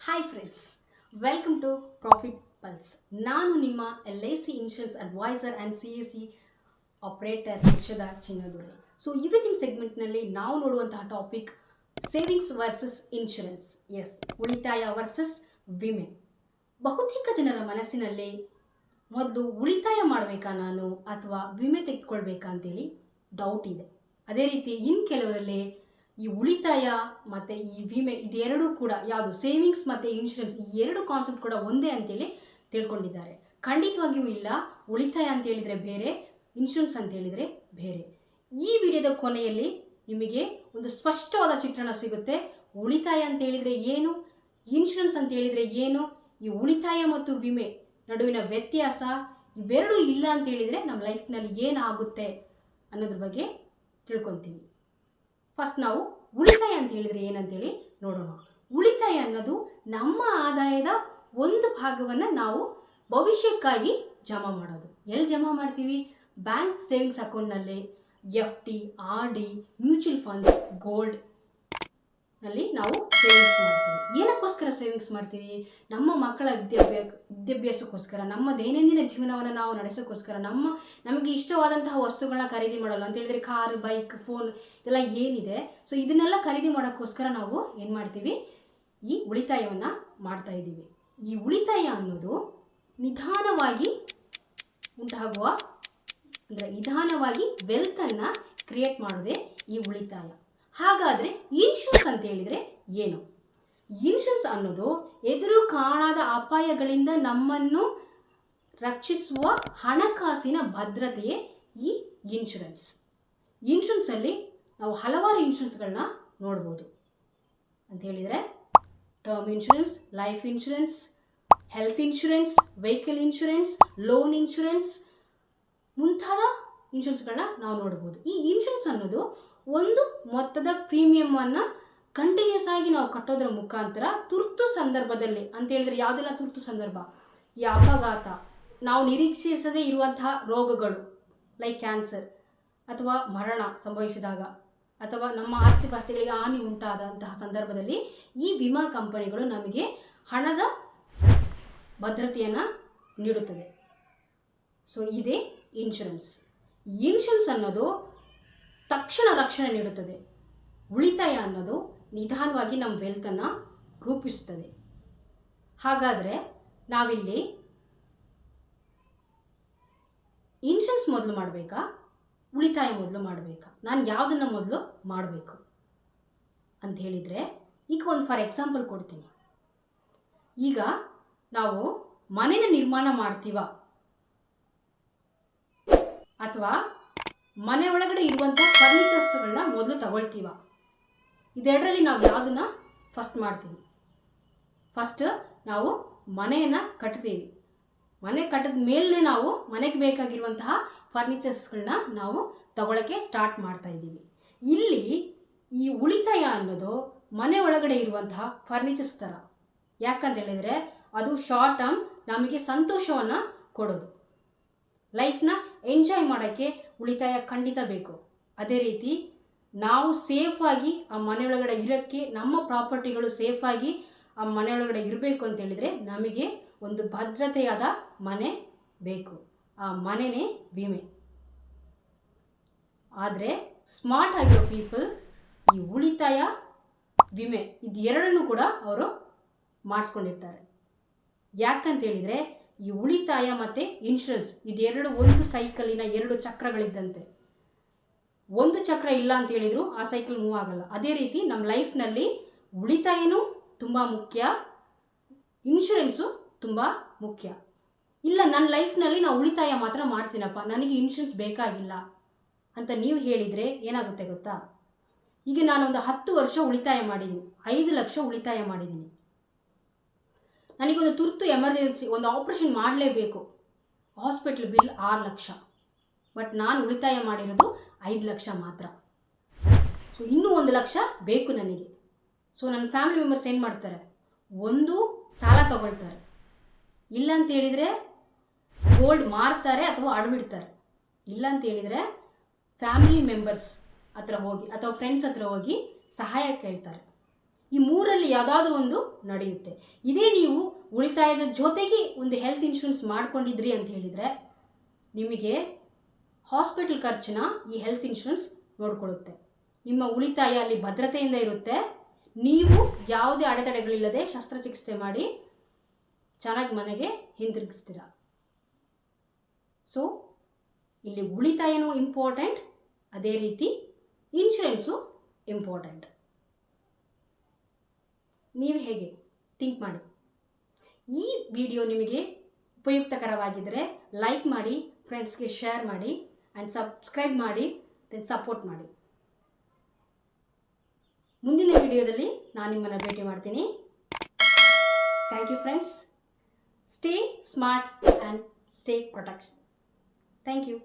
Hi friends welcome to profit pulse ನಾನು ನಿಮ್ಮ L I C insurance advisor and C A C operator Yashada Chinnadurga so ಇವತ್ತಿನ ಸೆಗ್ಮೆಂಟ್ನಲ್ಲಿ ನಾವು ನೋಡುವಂತಹ topic savings versus insurance ಎಸ್ ಉಳಿತಾಯ ವರ್ಸಸ್ ವಿಮೆ ಬಹುತೇಕ ಜನರ ಮನಸ್ಸಿನಲ್ಲಿ ಮೊದಲು ಉಳಿತಾಯ ಮಾಡಬೇಕಾ ನಾನು ಅಥವಾ ವಿಮೆ ತೆಗೆದುಕೊಳ್ಬೇಕಾ ಅಂತೇಳಿ ಡೌಟ್ ಇದೆ. ಅದೇ ರೀತಿ ಇನ್ನು ಕೆಲವರಲ್ಲಿ ಈ ಉಳಿತಾಯ ಮತ್ತು ಈ ವಿಮೆ ಇದೆರಡೂ ಕೂಡ, ಯಾವುದು ಸೇವಿಂಗ್ಸ್ ಮತ್ತು ಇನ್ಶೂರೆನ್ಸ್ ಈ ಎರಡು ಕಾನ್ಸೆಪ್ಟ್ ಕೂಡ ಒಂದೇ ಅಂತೇಳಿ ತಿಳ್ಕೊಂಡಿದ್ದಾರೆ. ಖಂಡಿತವಾಗಿಯೂ ಇಲ್ಲ. ಉಳಿತಾಯ ಅಂತ ಹೇಳಿದರೆ ಬೇರೆ ಇನ್ಶೂರೆನ್ಸ್ ಅಂತ ಹೇಳಿದರೆ ಬೇರೆ. ಈ ವಿಡಿಯೋದ ಕೊನೆಯಲ್ಲಿ ನಿಮಗೆ ಒಂದು ಸ್ಪಷ್ಟವಾದ ಚಿತ್ರಣ ಸಿಗುತ್ತೆ. ಉಳಿತಾಯ ಅಂತ ಹೇಳಿದರೆ ಏನು? ಇನ್ಶೂರೆನ್ಸ್ ಅಂತ ಹೇಳಿದರೆ ಏನು? ಈ ಉಳಿತಾಯ ಮತ್ತು ವಿಮೆ ನಡುವಿನ ವ್ಯತ್ಯಾಸ ಇವೆರಡೂ ಇಲ್ಲ ಅಂತ ಹೇಳಿದರೆ ನಮ್ಮ ಲೈಫ್ನಲ್ಲಿ ಏನಾಗುತ್ತೆ ಅನ್ನೋದ್ರ ಬಗ್ಗೆ ತಿಳ್ಕೊತೀವಿ ಫಸ್ಟ್ ನಾವು ಉಳಿತಾಯ ಅಂತ ಹೇಳಿದರೆ ಏನಂತೇಳಿ ನೋಡೋಣ. ಉಳಿತಾಯ ಅನ್ನೋದು ನಮ್ಮ ಆದಾಯದ ಒಂದು ಭಾಗವನ್ನು ನಾವು ಭವಿಷ್ಯಕ್ಕಾಗಿ ಜಮಾ ಮಾಡೋದು. ಎಲ್ಲಿ ಜಮಾ ಮಾಡ್ತೀವಿ? ಬ್ಯಾಂಕ್ ಸೇವಿಂಗ್ಸ್ ಅಕೌಂಟ್ನಲ್ಲಿ F D, R D, mutual funds, ಗೋಲ್ಡ್ನಲ್ಲಿ ನಾವು ಸೇವಿಂಗ್ಸ್ ಮಾಡ್ತೀವಿ. ಏನಕ್ಕೋಸ್ಕರ ಸೇವಿಂಗ್ಸ್ ಮಾಡ್ತೀವಿ? ನಮ್ಮ ಮಕ್ಕಳ ವಿದ್ಯಾಭ್ಯಾಸ ವಿದ್ಯಾಭ್ಯಾಸಕ್ಕೋಸ್ಕರ, ನಮ್ಮ ದೈನಂದಿನ ಜೀವನವನ್ನು ನಾವು ನಡೆಸೋಕ್ಕೋಸ್ಕರ, ನಮ್ಮ ನಮಗೆ ಇಷ್ಟವಾದಂತಹ ವಸ್ತುಗಳನ್ನ ಖರೀದಿ ಮಾಡಲ್ಲ ಅಂತ ಹೇಳಿದ್ರೆ ಕಾರು, ಬೈಕ್ ಫೋನ್ ಇದೆಲ್ಲ ಏನಿದೆ. ಸೊ ಇದನ್ನೆಲ್ಲ ಖರೀದಿ ಮಾಡೋಕ್ಕೋಸ್ಕರ ನಾವು ಏನು ಮಾಡ್ತೀವಿ? ಈ ಉಳಿತಾಯವನ್ನು ಮಾಡ್ತಾ ಇದ್ದೀವಿ. ಈ ಉಳಿತಾಯ ಅನ್ನೋದು ನಿಧಾನವಾಗಿ ಉಂಟಾಗುವ, ಅಂದರೆ ನಿಧಾನವಾಗಿ ವೆಲ್ತನ್ನು ಕ್ರಿಯೇಟ್ ಮಾಡೋದೇ ಈ ಉಳಿತಾಯ. ಹಾಗಾದರೆ ಇನ್ಶೂರೆನ್ಸ್ ಅಂತ ಹೇಳಿದರೆ ಏನು? ಇನ್ಶೂರೆನ್ಸ್ ಅನ್ನೋದು ಎದುರು ಕಾಣದ ಅಪಾಯಗಳಿಂದ ನಮ್ಮನ್ನು ರಕ್ಷಿಸುವ ಹಣಕಾಸಿನ ಭದ್ರತೆಯೇ ಈ ಇನ್ಶೂರೆನ್ಸ್ ಇನ್ಶೂರೆನ್ಸಲ್ಲಿ ನಾವು ಹಲವಾರು ಇನ್ಶೂರೆನ್ಸ್ಗಳನ್ನ ನೋಡ್ಬೋದು. ಅಂತ ಹೇಳಿದರೆ term insurance life insurance health insurance vehicle insurance loan insurance ಮುಂತಾದ ಇನ್ಶೂರೆನ್ಸ್ಗಳನ್ನ ನಾವು ನೋಡ್ಬೋದು. ಈ ಇನ್ಶೂರೆನ್ಸ್ ಅನ್ನೋದು ಒಂದು ಮೊತ್ತದ ಪ್ರೀಮಿಯಮನ್ನು ಕಂಟಿನ್ಯೂಸ್ ಆಗಿ ನಾವು ಕಟ್ಟೋದ್ರ ಮುಖಾಂತರ ತುರ್ತು ಸಂದರ್ಭದಲ್ಲಿ ಅಂತ ಹೇಳಿದ್ರೆ ಯಾವುದೆಲ್ಲ ತುರ್ತು ಸಂದರ್ಭ? ಈ ಅಪಘಾತ ನಾವು ನಿರೀಕ್ಷಿಸದೇ ಇರುವಂತಹ ರೋಗಗಳು ಲೈಕ್ ಕ್ಯಾನ್ಸರ್ ಅಥವಾ ಮರಣ ಸಂಭವಿಸಿದಾಗ ಅಥವಾ ನಮ್ಮ ಆಸ್ತಿ ಪಾಸ್ತಿಗಳಿಗೆ ಹಾನಿ ಉಂಟಾದಂತಹ ಸಂದರ್ಭದಲ್ಲಿ ಈ ವಿಮಾ ಕಂಪನಿಗಳು ನಮಗೆ ಹಣದ ಭದ್ರತೆಯನ್ನು ನೀಡುತ್ತದೆ ಸೊ ಇದೇ ಇನ್ಶೂರೆನ್ಸ್ ಇನ್ಶೂರೆನ್ಸ್ ಅನ್ನೋದು ತಕ್ಷಣ ರಕ್ಷಣೆ ನೀಡುತ್ತದೆ. ಉಳಿತಾಯ ಅನ್ನೋದು ನಿಧಾನವಾಗಿ ನಮ್ಮ ವೆಲ್ತನ್ನು ರೂಪಿಸ್ತದೆ ಹಾಗಾದರೆ ನಾವಿಲ್ಲಿ ಇನ್ಶೂರೆನ್ಸ್ ಮೊದಲು ಮಾಡಬೇಕಾ? ಉಳಿತಾಯ ಮೊದಲು ಮಾಡಬೇಕಾ? ನಾನು ಯಾವುದನ್ನು ಮೊದಲು ಮಾಡಬೇಕು? ಅಂತ ಹೇಳಿದರೆ, ಈಗ ಒಂದು ಫಾರ್ ಎಕ್ಸಾಂಪಲ್ ಕೊಡ್ತೀನಿ. ಈಗ ನಾವು ಮನೆಯ ನಿರ್ಮಾಣ ಮಾಡ್ತೀವ. ಅಥವಾ ಮನೆ ಒಳಗಡೆ ಇರುವಂಥ ಫರ್ನಿಚರ್ಸ್ಗಳನ್ನ ಮೊದಲು ತಗೊಳ್ತೀವ. ಇದೆರಡರಲ್ಲಿ ನಾವು ಯಾವುದನ್ನ ಫಸ್ಟ್ ಮಾಡ್ತೀವಿ. ಫಸ್ಟ್ ನಾವು ಮನೆಯನ್ನು ಕಟ್ತೀವಿ. ಮನೆ ಕಟ್ಟಿದ ಮೇಲೆ ನಾವು ಮನೆಗೆ ಬೇಕಾಗಿರುವಂತಹ ಫರ್ನಿಚರ್ಸ್ಗಳನ್ನ ನಾವು ತಗೊಳ್ಳೋಕ್ಕೆ ಸ್ಟಾರ್ಟ್ ಮಾಡ್ತಾ ಇದ್ದೀವಿ. ಇಲ್ಲಿ ಈ ಉಳಿತಾಯ ಅನ್ನೋದು ಮನೆ ಒಳಗಡೆ ಇರುವಂತಹ ಫರ್ನಿಚರ್ಸ್ ಥರ ಯಾಕಂತ ಹೇಳಿದರೆ ಅದು ಶಾರ್ಟ್ ಟರ್ಮ್ ನಮಗೆ ಸಂತೋಷವನ್ನು ಕೊಡೋದು. ಲೈಫ್ನ ಎಂಜಾಯ್ ಮಾಡೋಕ್ಕೆ ಉಳಿತಾಯ ಖಂಡಿತ ಬೇಕು. ಅದೇ ರೀತಿ ನಾವು ಸೇಫಾಗಿ ಆ ಮನೆಯೊಳಗಡೆ ಇರೋಕ್ಕೆ, ನಮ್ಮ ಪ್ರಾಪರ್ಟಿಗಳು ಸೇಫಾಗಿ ಆ ಮನೆಯೊಳಗಡೆ ಇರಬೇಕು ಅಂತ ಹೇಳಿದರೆ ನಮಗೆ ಒಂದು ಭದ್ರತೆಯಾದ ಮನೆ ಬೇಕು. ಆ ಮನೆನೇ ವಿಮೆ. ಆದರೆ ಸ್ಮಾರ್ಟ್ ಆಗಿರೋ ಪೀಪಲ್ ಈ ಉಳಿತಾಯ ವಿಮೆ ಇದು ಎರಡನ್ನೂ ಕೂಡ ಅವರು ಮಾಡಿಸ್ಕೊಂಡಿರ್ತಾರೆ. ಯಾಕಂತ ಹೇಳಿದರೆ ಈ ಉಳಿತಾಯ ಮತ್ತು ಇನ್ಶೂರೆನ್ಸ್ ಇದೆರಡು ಒಂದು ಸೈಕಲಿನ ಎರಡು ಚಕ್ರಗಳಿದ್ದಂತೆ. ಒಂದು ಚಕ್ರ ಇಲ್ಲ ಅಂತ ಹೇಳಿದ್ರು, ಆ ಸೈಕಲ್ ಮೂವ್ ಆಗಲ್ಲ. ಅದೇ ರೀತಿ ನಮ್ಮ ಲೈಫ್ನಲ್ಲಿ ಉಳಿತಾಯನೂ ತುಂಬ ಮುಖ್ಯ ಇನ್ಶೂರೆನ್ಸು ತುಂಬ ಮುಖ್ಯ. ಇಲ್ಲ ನನ್ನ ಲೈಫ್ನಲ್ಲಿ ನಾನು ಉಳಿತಾಯ ಮಾತ್ರ ಮಾಡ್ತೀನಪ್ಪ, ನನಗೆ ಇನ್ಶೂರೆನ್ಸ್ ಬೇಕಾಗಿಲ್ಲ ಅಂತ ನೀವು ಹೇಳಿದರೆ ಏನಾಗುತ್ತೆ ಗೊತ್ತಾ? ಈಗ ನಾನೊಂದು ಹತ್ತು ವರ್ಷ ಉಳಿತಾಯ ಮಾಡಿದ್ದೀನಿ ಐದು ಲಕ್ಷ ಉಳಿತಾಯ ಮಾಡಿದ್ದೀನಿ ನನಗೊಂದು ತುರ್ತು ಎಮರ್ಜೆನ್ಸಿ ಒಂದು ಆಪ್ರೇಷನ್ ಮಾಡಲೇಬೇಕು. ಹಾಸ್ಪಿಟ್ಲ್ ಬಿಲ್ ಆರು ಲಕ್ಷ. ಬಟ್ ನಾನು ಉಳಿತಾಯ ಮಾಡಿರೋದು ಐದು ಲಕ್ಷ ಮಾತ್ರ. ಸೊ ಇನ್ನೂ ಒಂದು ಲಕ್ಷ ಬೇಕು ನನಗೆ. ಸೊ ನನ್ನ ಫ್ಯಾಮಿಲಿ ಮೆಂಬರ್ಸ್ ಏನು ಮಾಡ್ತಾರೆ? ಒಂದು ಸಾಲ ತಗೊಳ್ತಾರೆ. ಇಲ್ಲ ಅಂತ ಹೇಳಿದರೆ ಗೋಲ್ಡ್ ಮಾರ್ತಾರೆ ಅಥವಾ ಅಡ್ಬಿಡ್ತಾರೆ. ಇಲ್ಲ ಅಂತ ಹೇಳಿದರೆ ಫ್ಯಾಮಿಲಿ ಮೆಂಬರ್ಸ್ ಹತ್ರ ಹೋಗಿ ಅಥವಾ ಫ್ರೆಂಡ್ಸ್ ಹತ್ರ ಹೋಗಿ ಸಹಾಯ ಕೇಳ್ತಾರೆ. ಈ ಮೂರಲ್ಲಿ ಯಾವುದಾದ್ರೂ ಒಂದು ನಡೆಯುತ್ತೆ. ಇದೇ ನೀವು ಉಳಿತಾಯದ ಜೊತೆಗೆ ಒಂದು ಹೆಲ್ತ್ ಇನ್ಶೂರೆನ್ಸ್ ಮಾಡ್ಕೊಂಡಿದ್ರಿ ಅಂತ ಹೇಳಿದರೆ ನಿಮಗೆ ಹಾಸ್ಪಿಟಲ್ ಖರ್ಚನ್ನ ಈ ಹೆಲ್ತ್ ಇನ್ಶೂರೆನ್ಸ್ ನೋಡಿಕೊಳ್ಳುತ್ತೆ. ನಿಮ್ಮ ಉಳಿತಾಯ ಅಲ್ಲಿ ಭದ್ರತೆಯಿಂದ ಇರುತ್ತೆ. ನೀವು ಯಾವುದೇ ಅಡೆತಡೆಗಳಿಲ್ಲದೆ ಶಸ್ತ್ರಚಿಕಿತ್ಸೆ ಮಾಡಿ ಚೆನ್ನಾಗಿ ಮನೆಗೆ ಹಿಂತಿರುಗಿಸ್ತೀರ. ಸೊ ಇಲ್ಲಿ ಉಳಿತಾಯನೂ ಇಂಪಾರ್ಟೆಂಟ್ ಅದೇ ರೀತಿ ಇನ್ಶೂರೆನ್ಸು ಇಂಪಾರ್ಟೆಂಟ್ ನೀವು ಹೇಗೆ? ಥಿಂಕ್ ಮಾಡಿ. ಈ ವಿಡಿಯೋ ನಿಮಗೆ ಉಪಯುಕ್ತಕರವಾಗಿದ್ದರೆ ಲೈಕ್ ಮಾಡಿ ಫ್ರೆಂಡ್ಸ್ಗೆ ಶೇರ್ ಮಾಡಿ. ಆ್ಯಂಡ್ ಸಬ್ಸ್ಕ್ರೈಬ್ ಮಾಡಿ ದೆನ್ ಸಪೋರ್ಟ್ ಮಾಡಿ. ಮುಂದಿನ ವಿಡಿಯೋದಲ್ಲಿ ನಾನು ನಿಮ್ಮನ್ನು ಭೇಟಿ ಮಾಡ್ತೀನಿ. Thank you friends stay smart and stay protection thank you